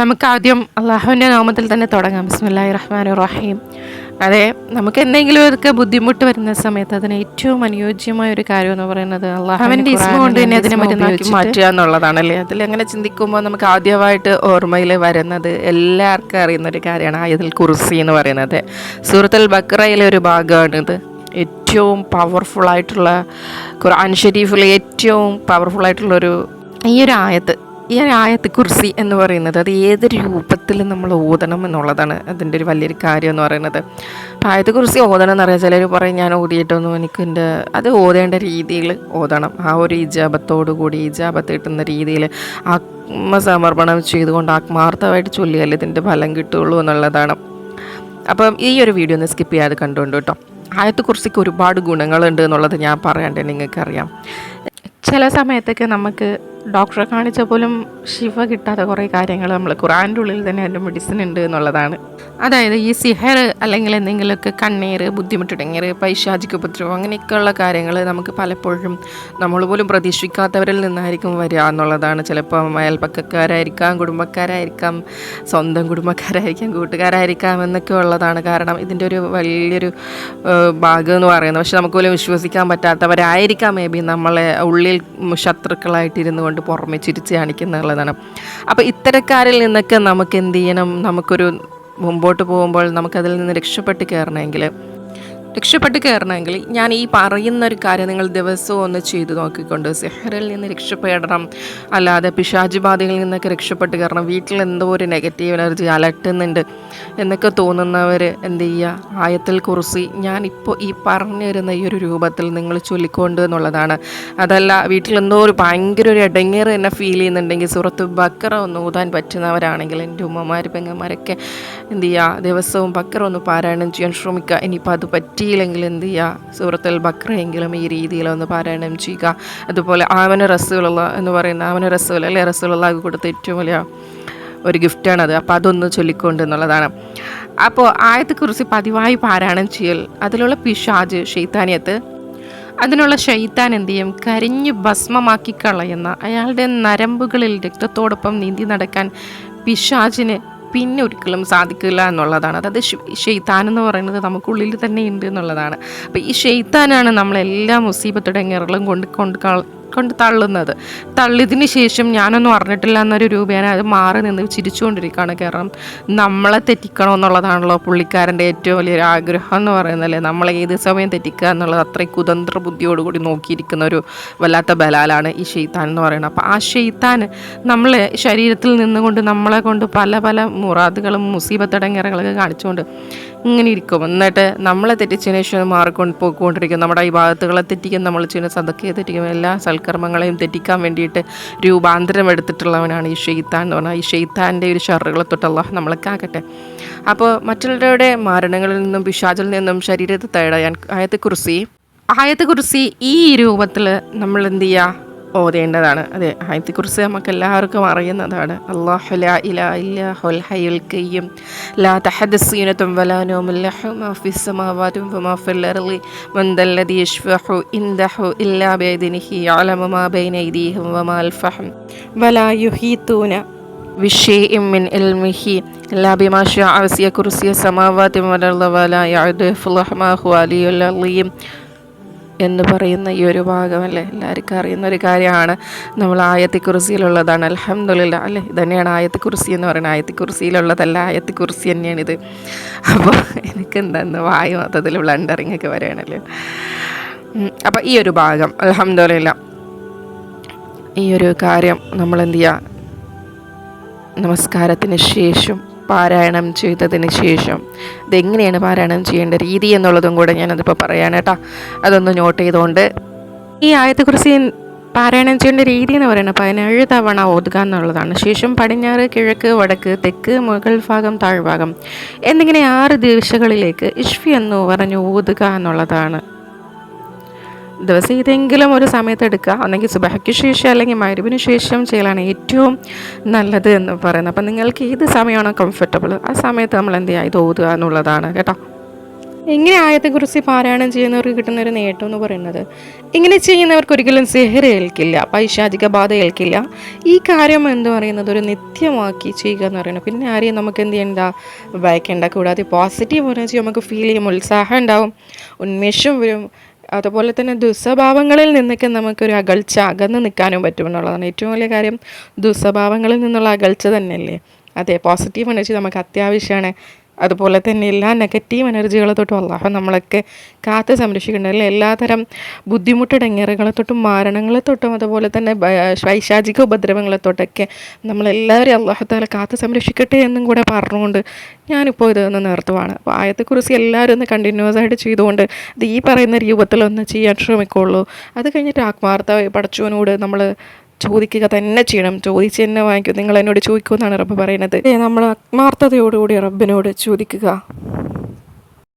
നമുക്ക് ആദ്യം അള്ളാഹുവിന്റെ നാമത്തിൽ തന്നെ തുടങ്ങാം. ബിസ്മില്ലാഹി റഹ്മാൻ റഹീം. അതെ നമുക്ക് എന്തെങ്കിലും ഒക്കെ ബുദ്ധിമുട്ട് വരുന്ന സമയത്ത് അതിന് ഏറ്റവും അനുയോജ്യമായ ഒരു കാര്യം എന്ന് പറയുന്നത് അള്ളാഹുവിന്റെ ഇസ്മ കൊണ്ട് തന്നെ അതിനെ മരുന്നാക്കി മാറ്റുക എന്നുള്ളതാണല്ലേ? അതിൽ അങ്ങനെ ചിന്തിക്കുമ്പോൾ നമുക്ക് ആദ്യമായിട്ട് ഓർമ്മയിൽ വരുന്നത് എല്ലാവർക്കും അറിയുന്ന ഒരു കാര്യമാണ് ആയതിൽ കുർസി എന്ന് പറയുന്നത്. സൂറത്തുൽ ബക്രയിലെ ഒരു ഭാഗമാണിത് ഏറ്റവും പവർഫുൾ ആയിട്ടുള്ള ഖുർആൻ ഷെരീഫിലെ ഏറ്റവും പവർഫുൾ ആയിട്ടുള്ളൊരു ഈ ഒരു ആയത്ത്. ഈ ആയത്ത് കുർസി എന്ന് പറയുന്നത് അത് ഏത് രൂപത്തിൽ നമ്മൾ ഓതണം എന്നുള്ളതാണ് അതിന്റെ ഒരു വലിയൊരു കാര്യം എന്ന് പറയുന്നത്. അപ്പോൾ ആയത്ത് കുർസി ഓതണം എന്ന് അറിയാം ചിലർ പറയും ഞാൻ ഓതിയിട്ടൊന്നും എനിക്ക് എന്റെ അത് ഓതേണ്ട രീതിയിൽ ഓതണം. ആ ഒരു ഇജാപത്തോടു കൂടി ഇജാബത്ത് കിട്ടുന്ന രീതിയിൽ ആത്മസമർപ്പണം ചെയ്തുകൊണ്ട് ആത്മാർത്ഥമായിട്ട് ചൊല്ലിയാൽ ഇതിന്റെ ഫലം കിട്ടുള്ളൂ എന്നുള്ളതാണ്. അപ്പം ഈ ഒരു വീഡിയോ ഒന്ന് സ്കിപ്പ് ചെയ്യാതെ കണ്ടുകൊണ്ട് കേട്ടോ. ആയത്ത് കുറിച്ചൊക്കെ ഒരുപാട് ഗുണങ്ങളുണ്ട് എന്നുള്ളത് ഞാൻ പറയണ്ടേ നിങ്ങൾക്കറിയാം. ചില സമയത്തൊക്കെ നമുക്ക് ഡോക്ടറെ കാണിച്ച പോലും ശിവ കിട്ടാത്ത കുറേ കാര്യങ്ങൾ നമ്മൾ ഖുറാന്റെ ഉള്ളിൽ തന്നെ അതിന്റെ മെഡിസിൻ ഉണ്ട് എന്നുള്ളതാണ്. അതായത് ഈ സിഹർ അല്ലെങ്കിൽ എന്തെങ്കിലുമൊക്കെ കണ്ണീർ ബുദ്ധിമുട്ടിടങ്ങീർ പൈശാചിക ഉപദ്രവം അങ്ങനെയൊക്കെയുള്ള കാര്യങ്ങൾ നമുക്ക് പലപ്പോഴും നമ്മൾ പോലും പ്രതീക്ഷിക്കാത്തവരിൽ നിന്നായിരിക്കും വരിക എന്നുള്ളതാണ്. ചിലപ്പോൾ അയൽപ്പക്കക്കാരായിരിക്കാം കുടുംബക്കാരായിരിക്കാം സ്വന്തം കുടുംബക്കാരായിരിക്കാം കൂട്ടുകാരായിരിക്കാം എന്നൊക്കെ ഉള്ളതാണ്. കാരണം ഇതിന്റെ ഒരു വലിയൊരു ഭാഗം എന്ന് പറയുന്നത്. പക്ഷെ നമുക്ക് പോലും വിശ്വസിക്കാൻ പറ്റാത്തവരായിരിക്കാം. മേ ബി നമ്മളെ ഉള്ളിൽ ശത്രുക്കളായിട്ട് ഇരുന്നു കൊണ്ട് പുറമെ ചിരിച്ച് കാണിക്കുന്നുള്ളതാണ് അപ്പോൾ ഇത്തരക്കാരിൽ നിന്നൊക്കെ നമുക്ക് എന്ത് ചെയ്യണം? നമുക്കൊരു മുമ്പോട്ട് പോകുമ്പോൾ നമുക്കതിൽ നിന്ന് രക്ഷപ്പെട്ട് കയറണമെങ്കിൽ രക്ഷപ്പെട്ട് കയറണമെങ്കിൽ ഞാൻ ഈ പറയുന്ന ഒരു കാര്യം നിങ്ങൾ ദിവസവും ഒന്ന് ചെയ്തു നോക്കിക്കൊണ്ട് സെഹറിൽ നിന്ന് രക്ഷപ്പെടണം. അല്ലാതെ പിശാജ് ബാധകളിൽ നിന്നൊക്കെ രക്ഷപ്പെട്ട് കയറണം. വീട്ടിൽ എന്തോ ഒരു നെഗറ്റീവ് എനർജി അലട്ടുന്നുണ്ട് എന്നൊക്കെ തോന്നുന്നവർ എന്ത് ചെയ്യുക? ആയത്തിൽ കുറിച്ച് ഞാനിപ്പോൾ ഈ പറഞ്ഞു വരുന്ന ഈ ഒരു രൂപത്തിൽ നിങ്ങൾ ചൊല്ലിക്കൊണ്ട് എന്നുള്ളതാണ്. അതല്ല വീട്ടിൽ എന്തോ ഒരു ഭയങ്കര ഒരു ഇടങ്ങേറ് എന്നെ ഫീൽ ചെയ്യുന്നുണ്ടെങ്കിൽ സുഹൃത്ത് ബക്കറ ഒന്ന് ഊതാൻ പറ്റുന്നവരാണെങ്കിൽ എന്റെ ഉമ്മമാർ പെങ്ങന്മാരൊക്കെ എന്ത് ചെയ്യുക? ദിവസവും ബക്കറ ഒന്ന് പാരായണം ചെയ്യാൻ ശ്രമിക്കുക. ഇനിയിപ്പോൾ അത് പറ്റിയില്ലെങ്കിൽ എന്ത് ചെയ്യുക സൂറത്തുൽ ബക്രയെങ്കിലും ഈ രീതിയിലൊന്ന് പാരായണം ചെയ്യുക. അതുപോലെ ആമന റസൂലുള്ള എന്ന് പറയുന്ന ആമന റസൂൽ അല്ലെ? റസുലുള്ള കൊടുത്ത ഏറ്റവും വലിയ ഒരു ഗിഫ്റ്റാണ് അത് അപ്പോൾ അതൊന്ന് ചൊല്ലിക്കൊണ്ട് എന്നുള്ളതാണ്. അപ്പോൾ ആയത്തെക്കുറിച്ച് പതിവായി പാരായണം ചെയ്യൽ അതിലുള്ള പിശാജ് ഷെയ്ത്താനിയത്ത് അതിനുള്ള ഷെയ്ത്താൻ എന്ത് ചെയ്യും? കരിഞ്ഞു ഭസ്മമാക്കി കളയുന്ന അയാളുടെ നരമ്പുകളിൽ രക്തത്തോടൊപ്പം നീന്തി നടക്കാൻ പിശാചിന് പിന്നെ ഒരിക്കലും സാധിക്കില്ല എന്നുള്ളതാണ്. അതായത് ഷെയ്ത്താൻ എന്ന് പറയുന്നത് നമുക്കുള്ളിൽ തന്നെ ഉണ്ട് എന്നുള്ളതാണ്. അപ്പോൾ ഈ ഷെയ്ത്താനാണ് നമ്മളെല്ലാ മുസീബത്തുടങ്ങറുകളും കൊണ്ട് കൊണ്ട് കള- കൊണ്ട് തള്ളുന്നത്. തള്ളിയതിന് ശേഷം ഞാനൊന്നും അറിഞ്ഞിട്ടില്ല എന്നൊരു രൂപേന അത് മാറി നിന്ന് ചിരിച്ചുകൊണ്ടിരിക്കുകയാണ് കാരണം നമ്മളെ തെറ്റിക്കണം എന്നുള്ളതാണല്ലോ പുള്ളിക്കാരന്റെ ഏറ്റവും വലിയൊരു ആഗ്രഹം എന്ന് പറയുന്നതല്ലേ? നമ്മളെ ഏത് സമയം തെറ്റിക്കുക എന്നുള്ളത് അത്രയും കുതന്ത്ര ബുദ്ധിയോടുകൂടി നോക്കിയിരിക്കുന്ന ഒരു വല്ലാത്ത ബലാലാണ് ഈ ഷെയ്ത്താൻ എന്ന് പറയുന്നത്. അപ്പോൾ ആ ഷെയ്ത്താൻ നമ്മളെ ശരീരത്തിൽ നിന്നുകൊണ്ട് നമ്മളെ കൊണ്ട് പല പല മുറാദുകളും മുസീബത്തടങ്ങറകളൊക്കെ കാണിച്ചുകൊണ്ട് ഇങ്ങനെ ഇരിക്കും. എന്നിട്ട് നമ്മളെ തെറ്റിച്ചതിന് ശേഷം മാറിക്കൊണ്ട് പോയിക്കൊണ്ടിരിക്കും. നമ്മുടെ ഈ ഭാഗത്തുകളെ തെറ്റിക്കും നമ്മൾ ചെയ്യുന്ന സദക്കയെ തെറ്റിക്കും. എല്ലാ സൽക്കർമ്മങ്ങളെയും തെറ്റിക്കാൻ വേണ്ടിയിട്ട് രൂപാന്തരം എടുത്തിട്ടുള്ളവനാണ് ഈ ഷെയ്ത്താൻ എന്ന് പറഞ്ഞാൽ ഈ ഷെയ്ത്താന്റെ ഒരു ഷറുകളെ തൊട്ടുള്ള നമ്മളെ കാക്കട്ടെ അപ്പോൾ മറ്റുള്ളവരുടെ മരണങ്ങളിൽ നിന്നും പിശാചിൽ നിന്നും ശരീരത്തെ തേടാൻ ആയത്തെ കുറിച്ച് ആയത്തെ കുറിച്ച് ഈ രൂപത്തിൽ നമ്മൾ എന്ത് ചെയ്യുക? ഓതേണ്ടതാണ് അതെ ആയത്തെക്കുറിച്ച് നമുക്ക് എല്ലാവർക്കും അറിയുന്നതാണ് അള്ളാഹു ലാ ഇലാ ഇല്ലാഹുൽ ഹയ്യുൽ ഖയ്യൂം ലാ തഹദസ്സീനത്തും വലാ നൗമുൻ ലഹു മാ ഫിസ് സമാവാതി വമാ ഫിൽ അർളി മൻ ദല്ലദി യശ്ഫഉ ഇൻദഹു ഇല്ലാ ബിഇദ്നിഹി യഅലമു മാ ബൈന അയ്ദീഹിം വമാ അൽഫഹും വലാ യുഹീതൂന ബിശൈഇൻ മിൻ ഇൽമിഹി ഇല്ലാ ബിമാ ശാഅ വസിയ കുർസിയ സമാവാതി വൽ വലാ യഅദു ഫുലഹ്മാഹു അലിയുൽ അലീം എന്ന് പറയുന്ന ഈ ഒരു ഭാഗമല്ലേ എല്ലാവർക്കും അറിയുന്ന ഒരു കാര്യമാണ്. നമ്മൾ ആയത്തി കുറിസിയിലുള്ളതാണ് അലഹമില്ല അല്ലേ? ഇതന്നെയാണ് ആയത്തി കുറിസി എന്ന് പറയുന്നത്. ആയത്തി കുറിസിയിലുള്ളതല്ല ആയത്തി കുറിസി തന്നെയാണിത്. അപ്പോൾ എനിക്ക് എന്താന്ന് വായു മൊത്തത്തിൽ ബ്ലണ്ടറിങ് ഒക്കെ വരികയാണല്ലോ അപ്പോൾ ഈ ഒരു ഭാഗം അലഹമില്ല ഈ ഒരു കാര്യം നമ്മൾ എന്ത് ചെയ്യുക? നമസ്കാരത്തിന് ശേഷം പാരായണം ചെയ്തതിന് ശേഷം. ഇതെങ്ങനെയാണ് പാരായണം ചെയ്യേണ്ട രീതി എന്നുള്ളതും കൂടെ ഞാനതിപ്പോൾ പറയാൻ കേട്ടോ. അതൊന്ന് നോട്ട് ചെയ്തുകൊണ്ട് ഈ ആയത്തെക്കുറിച്ച് പാരായണം ചെയ്യേണ്ട രീതി എന്ന് പറയുന്നത് പതിനേഴ് തവണ ഓതുക എന്നുള്ളതാണ്. ശേഷം പടിഞ്ഞാറ് കിഴക്ക് വടക്ക് തെക്ക് മുകൾ ഭാഗം താഴ്ഭാഗം. എന്നിങ്ങനെ ആറ് ദിശകളിലേക്ക് ഇഷ്ഫി എന്ന് പറഞ്ഞു ഓതുക എന്നുള്ളതാണ്. ദിവസം ഏതെങ്കിലും ഒരു സമയത്ത് എടുക്കുക. ഒന്നെങ്കിൽ സുബഹയ്ക്ക് ശേഷം അല്ലെങ്കിൽ മരുവിന് ശേഷം ചെയ്യലാണ് ഏറ്റവും നല്ലത് എന്ന് പറയുന്നത്. അപ്പം നിങ്ങൾക്ക് ഏത് സമയമാണോ കംഫർട്ടബിൾ ആ സമയത്ത് നമ്മൾ എന്ത് ചെയ്യുക? ഇത് ഓതുക എന്നുള്ളതാണ് കേട്ടോ. ഇങ്ങനെ ആയത്തെക്കുറിച്ച് പാരായണം ചെയ്യുന്നവർക്ക് കിട്ടുന്ന ഒരു നേട്ടം എന്ന് പറയുന്നത് ഇങ്ങനെ ചെയ്യുന്നവർക്ക് ഒരിക്കലും സിഹർ ഏൽക്കില്ല പൈശാചിക ബാധ ഏൽക്കില്ല. ഈ കാര്യം എന്ന് പറയുന്നത്? ഒരു നിത്യമാക്കി ചെയ്യുക എന്ന് പറയുന്നത്. പിന്നെ ആരെയും നമുക്ക് എന്ത് ചെയ്യണ്ട? ഭയക്കേണ്ട കൂടാതെ പോസിറ്റീവ് എനർജി നമുക്ക് ഫീൽ ചെയ്യും. ഉത്സാഹം ഉണ്ടാവും. ഉന്മേഷം വരും. അതുപോലെ തന്നെ ദുസ്വഭാവങ്ങളിൽ നിന്നൊക്കെ നമുക്കൊരു അകൽച്ച അകന്ന് നിൽക്കാനും പറ്റുമെന്നുള്ളതാണ് ഏറ്റവും വലിയ കാര്യം ദുസ്വഭാവങ്ങളിൽ നിന്നുള്ള അകൽച്ച തന്നെയല്ലേ? അതെ പോസിറ്റീവ് എനർജി നമുക്ക് അത്യാവശ്യമാണ്. അതുപോലെ തന്നെ എല്ലാ നെഗറ്റീവ് എനർജികളെ തൊട്ടും അള്ളാഹു നമ്മളൊക്കെ കാത്ത് സംരക്ഷിക്കുന്നുണ്ട് എല്ലാതരം ബുദ്ധിമുട്ടിടങ്ങേറുകളെ തൊട്ടും മരണങ്ങളെ തൊട്ടും അതുപോലെ തന്നെ വൈശാചിക ഉപദ്രവങ്ങളെ തൊട്ടൊക്കെ നമ്മളെല്ലാവരും അള്ളാഹുത്താല കാത്ത് സംരക്ഷിക്കട്ടെ എന്നും കൂടെ പറഞ്ഞുകൊണ്ട് ഞാനിപ്പോൾ ഇതൊന്ന് നിർത്തുവാണ്. അപ്പോൾ ആയത്തെക്കുറിച്ച് എല്ലാവരും ഒന്ന് കണ്ടിന്യൂസ് ആയിട്ട് ചെയ്തുകൊണ്ട് ഈ പറയുന്ന രൂപത്തിലൊന്ന് ചെയ്യാൻ ശ്രമിക്കുള്ളൂ. അത് കഴിഞ്ഞിട്ട് ആത്മാർത്ഥമായി പടച്ചവനോട് നമ്മൾ ചോദിക്കുക തന്നെ ചെയ്യണം. ചോദിച്ച് തന്നെ വാങ്ങിക്കും. നിങ്ങൾ എന്നോട് ചോദിക്കുമെന്നാണ് റബ്ബ് പറയുന്നത്. നമ്മൾ ആത്മാർത്ഥതയോടുകൂടി റബ്ബിനോട് ചോദിക്കുക.